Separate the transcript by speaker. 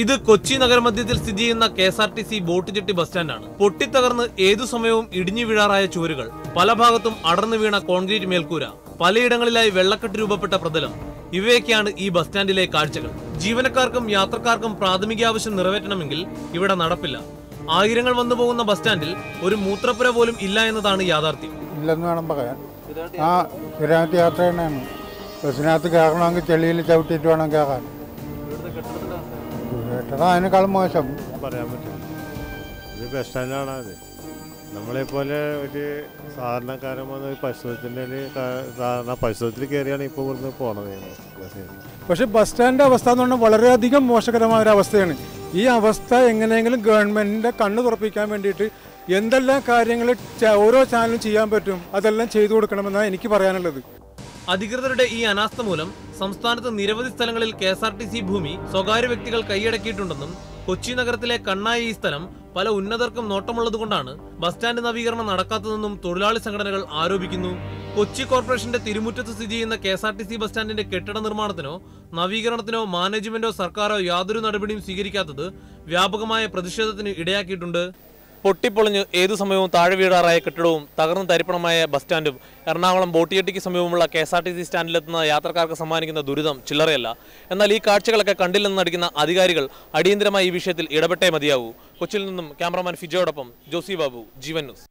Speaker 1: ഇത് കൊച്ചി നഗരമധ്യത്തിൽ സ്ഥിതി ചെയ്യുന്ന K S R T C boat jetty bus സ്റ്റാൻഡാണ്. പൊട്ടിത്തകർന്ന് ഏതു സമയവും ഇടിഞ്ഞു വീഴാറായ ചുവരുകൾ. പല ഭാഗത്തും അടർന്നു വീണ കോൺക്രീറ്റ് മേൽക്കൂര. പലയിടങ്ങളിലായി വെള്ളക്കെട്ട് രൂപപ്പെട്ട പ്രതലം. ഇവയൊക്കെയാണ് ഈ ബസ് സ്റ്റാൻഡിലെ കാഴ്ചകൾ. ജീവനക്കാർക്കും യാത്രക്കാർക്കും പ്രാഥമിക ആവശ്യം നിറവേറ്റണമെങ്കിൽ ഇവിടെ നടപ്പില്ല. ആയിരങ്ങൾ വന്നു പോകുന്ന ബസ് സ്റ്റാൻഡിൽ ഒരു മൂത്രപ്പുര പോലും ഇല്ല എന്നതാണ് യാഥാർത്ഥ്യം.
Speaker 2: ഇല്ലെന്ന് വേണം പറയാൻ. ആ സ്ഥിരമായിട്ട് യാത്ര തന്നെയാണ് ബസ്സിനകത്ത് കയറണമെങ്കിൽ ചെളിയിൽ ചവിട്ടിയിട്ട് വേണം കയറാൻ. അതിനേക്കാളും മോശം.
Speaker 3: പറയാൻ പറ്റും. ഇത് ബസ് സ്റ്റാൻഡാണ് അത്. നമ്മളെപ്പോലെ ഒരു സാധാരണക്കാരൻ വന്ന് ഒരു സാധാരണ പരിശോധനത്തിൽ കയറിയാണ് ഇപ്പോൾ ഇവിടുന്ന് പോണത്
Speaker 4: പക്ഷേ ബസ് സ്റ്റാൻഡിന്റെ അവസ്ഥ എന്ന് പറഞ്ഞാൽ വളരെയധികം മോശകരമായ ഒരു അവസ്ഥയാണ്. ഈ അവസ്ഥ എങ്ങനെയെങ്കിലും ഗവൺമെന്റിന്റെ കണ്ണ് തുറപ്പിക്കാൻ വേണ്ടിയിട്ട് എന്തെല്ലാം കാര്യങ്ങൾ ഓരോ ചാനലും ചെയ്യാൻ പറ്റും അതെല്ലാം ചെയ്തു കൊടുക്കണമെന്നാണ് എനിക്ക് പറയാനുള്ളത്.
Speaker 1: അധികൃതരുടെ ഈ അനാസ്ഥ മൂലം സംസ്ഥാനത്ത് നിരവധി സ്ഥലങ്ങളിൽ K S R T C ഭൂമി സ്വകാര്യ വ്യക്തികൾ കൈയടക്കിയിട്ടുണ്ടെന്നും കൊച്ചി നഗരത്തിലെ കണ്ണായ ഈ സ്ഥലം പല ഉന്നതർക്കും നോട്ടമുള്ളതുകൊണ്ടാണ് ബസ് സ്റ്റാൻഡ് നവീകരണം നടക്കാത്തതെന്നും തൊഴിലാളി സംഘടനകൾ ആരോപിക്കുന്നു. കൊച്ചി കോർപ്പറേഷന്റെ തിരുമുറ്റത്ത് സ്ഥിതി ചെയ്യുന്ന K S R T C bus സ്റ്റാൻഡിന്റെ കെട്ടിട നിർമ്മാണത്തിനോ നവീകരണത്തിനോ മാനേജ്മെന്റോ സർക്കാരോ യാതൊരു നടപടിയും സ്വീകരിക്കാത്തത് വ്യാപകമായ പ്രതിഷേധത്തിന് ഇടയാക്കിയിട്ടുണ്ട്. പൊട്ടിപ്പൊളിഞ്ഞ് ഏതു സമയവും താഴെ വീഴാറായ കെട്ടിടവും തകർന്നു തരിപ്പണമായ ബസ് സ്റ്റാൻഡും എറണാകുളം ബോട്ടിയട്ടിക്ക് സമീപമുള്ള K S R T C സ്റ്റാൻഡിലെത്തുന്ന യാത്രക്കാർക്ക് സമ്മാനിക്കുന്ന ദുരിതം ചില്ലറയല്ല. എന്നാൽ ഈ കാഴ്ചകളൊക്കെ കണ്ടില്ലെന്ന് നടിക്കുന്ന അധികാരികൾ അടിയന്തരമായി ഈ വിഷയത്തിൽ ഇടപെട്ടേ മതിയാവൂ. കൊച്ചിയിൽ നിന്നും ക്യാമറമാൻ ഫിജോടൊപ്പം ജോസി ബാബു ജീവൻ ന്യൂസ്.